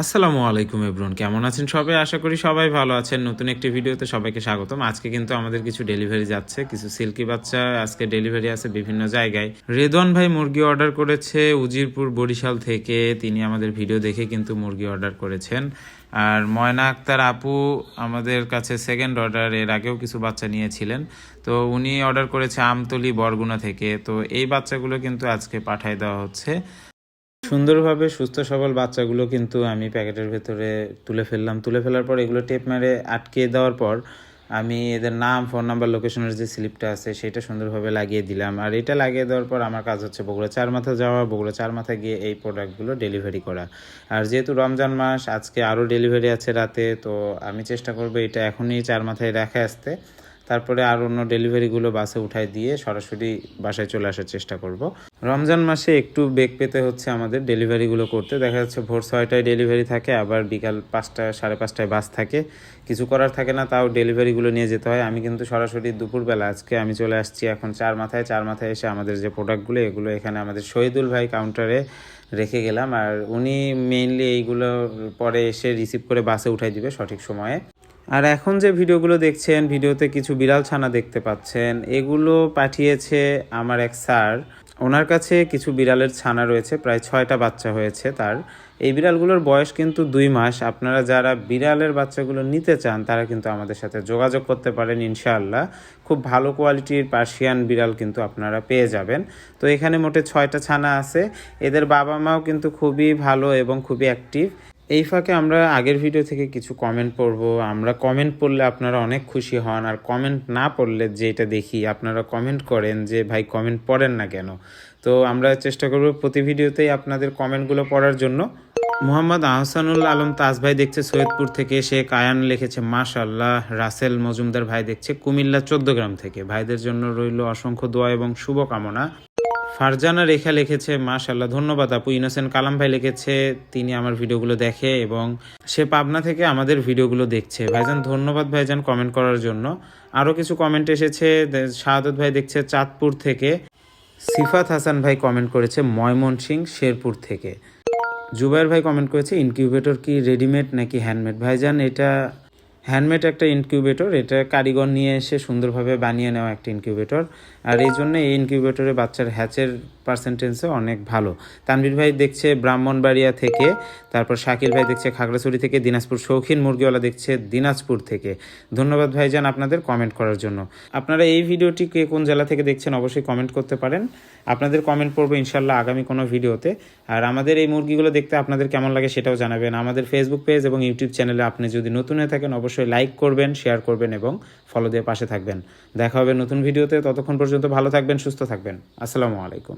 আসসালামু আলাইকুম এব্রন কেমন আছেন সবাই? আশা করি সবাই ভালো আছেন। নতুন একটি ভিডিওতে সবাইকে স্বাগতম। আজকে কিন্তু আমাদের কিছু ডেলিভারি যাচ্ছে, কিছু সিল্কি বাচ্চা। আজকে ডেলিভারি আছে বিভিন্ন জায়গায়। রেদন ভাই মুরগি অর্ডার করেছে উজিরপুর বরিশাল থেকে। তিনি আমাদের ভিডিও দেখে কিন্তু মুরগি অর্ডার করেছেন। আর ময়না আক্তার আপু আমাদের কাছে সেকেন্ড অর্ডার এর আগেও কিছু বাচ্চা নিয়েছিলেন। তো উনি অর্ডার করেছে আমতলি বরগুনা থেকে। তো এই বাচ্চাগুলো কিন্তু আজকে পাঠায় দেওয়া হচ্ছে। সুন্দরভাবে সুস্থ সবল বাচ্চাগুলো কিন্তু আমি প্যাকেটের ভেতরে তুলে ফেললাম। তুলে ফেলার পর এগুলো টেপ মেরে আটকে দেওয়ার পর আমি এদের নাম, ফোন নাম্বার, লোকেশনের যে স্লিপটা আছে সেটা সুন্দরভাবে লাগিয়ে দিলাম। আর এটা লাগিয়ে দেওয়ার পর আমার কাজ হচ্ছে বগুড়া চার মাথা যাওয়া, বগুড়া চার মাথা গিয়ে এই প্রোডাক্টগুলো ডেলিভারি করা। আর যেহেতু রমজান মাস, আজকে আরও ডেলিভারি আছে রাতে, তো আমি চেষ্টা করব এটা এখনই চার মাথায় রেখে আসতে। তারপরে আর অন্য ডেলিভারিগুলো বাসে উঠাই দিয়ে সরাসরি বাসায় চলে আসার চেষ্টা করব। রমজান মাসে একটু বেগ পেতে হচ্ছে আমাদের ডেলিভারিগুলো করতে। দেখা যাচ্ছে ভোর ছয়টায় ডেলিভারি থাকে, আবার বিকাল পাঁচটা, সাড়ে পাঁচটায় বাস থাকে। কিছু করার থাকে না, তাও ডেলিভারিগুলো নিয়ে যেতে হয়। আমি কিন্তু সরাসরি দুপুরবেলা, আজকে আমি চলে আসছি এখন চার মাথায়। চার মাথায় এসে আমাদের যে প্রোডাক্টগুলো এগুলো এখানে আমাদের শহীদুল ভাই কাউন্টারে রেখে গেলাম। আর উনি মেইনলি এইগুলো পরে এসে রিসিভ করে বাসে উঠাই দিবে সঠিক সময়ে। আর এখন যে ভিডিওগুলো দেখছেন, ভিডিওতে কিছু বিড়াল ছানা দেখতে পাচ্ছেন। এগুলো পাঠিয়েছে আমার এক স্যার। ওনার কাছে কিছু বিড়ালের ছানা রয়েছে, প্রায় ছয়টা বাচ্চা হয়েছে তার। এই বিড়ালগুলোর বয়স কিন্তু দুই মাস। আপনারা যারা বিড়ালের বাচ্চাগুলো নিতে চান, তারা কিন্তু আমাদের সাথে যোগাযোগ করতে পারেন, ইনশাআল্লাহ। খুব ভালো কোয়ালিটির পার্সিয়ান বিড়াল কিন্তু আপনারা পেয়ে যাবেন। তো এখানে মোটে ছয়টা ছানা আছে। এদের বাবা মাও কিন্তু খুবই ভালো এবং খুবই অ্যাক্টিভ। এই ফাঁকে আমরা আগের ভিডিও থেকে কিছু কমেন্ট পড়ব। আমরা কমেন্ট পড়লে আপনারা অনেক খুশি হন আর কমেন্ট না পড়লে যেটা দেখি, আপনারা কমেন্ট করেন যে, ভাই কমেন্ট পড়েন না কেন? তো আমরা চেষ্টা করব প্রতি ভিডিওতেই আপনাদের কমেন্টগুলো পড়ার জন্য। মোহাম্মদ আহসানুল আলম তাজ ভাই দেখছে সৈয়দপুর থেকে, সে কায়ান লিখেছে মাশাল্লাহ রাসেল মজুমদার ভাই দেখছে কুমিল্লা চোদ্দ গ্রাম থেকে। ভাইদের জন্য রইল অসংখ্য দোয়া এবং শুভকামনা। ফারজানা রেখা লিখেছে মাশাল্লাহ ধন্যবাদ আপু। ইনোসেন্ট কালাম ভাই লিখেছে, তিনি আমার ভিডিওগুলো দেখে এবং সে পাবনা থেকে আমাদের ভিডিওগুলো দেখছে। ভাইজান, ধন্যবাদ ভাইজান কমেন্ট করার জন্য। আরও কিছু কমেন্ট এসেছে শাহাদত ভাই দেখছে চাঁদপুর থেকে। সিফাত হাসান ভাই কমেন্ট করেছে ময়মনসিং, শেরপুর থেকে। জুবাইর ভাই কমেন্ট করেছে, ইনকিউবেটর কি রেডিমেড নাকি হ্যান্ডমেড ভাইজান, এটা হ্যান্ডমেড একটা ইনকিউবেটর এটা কারিগর নিয়ে এসে সুন্দরভাবে বানিয়ে নেওয়া একটা ইনকিউবেটর আর এই জন্য এই ইনকিউবেটরে বাচ্চার হ্যাচের পার্সেন্টেজও অনেক ভালো। তানভীর ভাই দেখছে ব্রাহ্মণবাড়িয়া থেকে, তারপর শাকিল ভাই দেখছে খাগড়াছড়ি থেকে, দিনাজপুর শৌখিন মুরগিওয়ালা দেখছে দিনাজপুর থেকে। ধন্যবাদ ভাইজান আপনাদের কমেন্ট করার জন্য। আপনারা এই ভিডিওটি কে কোন জেলা থেকে দেখছেন অবশ্যই কমেন্ট করতে পারেন। আপনাদের কমেন্ট পড়ব ইনশাল্লাহ আগামী কোনো ভিডিওতে। আর আমাদের এই মুরগিগুলো দেখতে আপনাদের কেমন লাগে সেটাও জানাবেন। আমাদের ফেসবুক পেজ এবং ইউটিউব চ্যানেলে আপনি যদি নতুন হয়ে থাকেন অবশ্যই লাইক করবেন শেয়ার করবেন এবং ফলো দিয়ে পাশে থাকবেন। দেখা হবে নতুন ভিডিওতে ততক্ষণ পর্যন্ত ভালো থাকবেন, সুস্থ থাকবেন। আসসালামু আলাইকুম।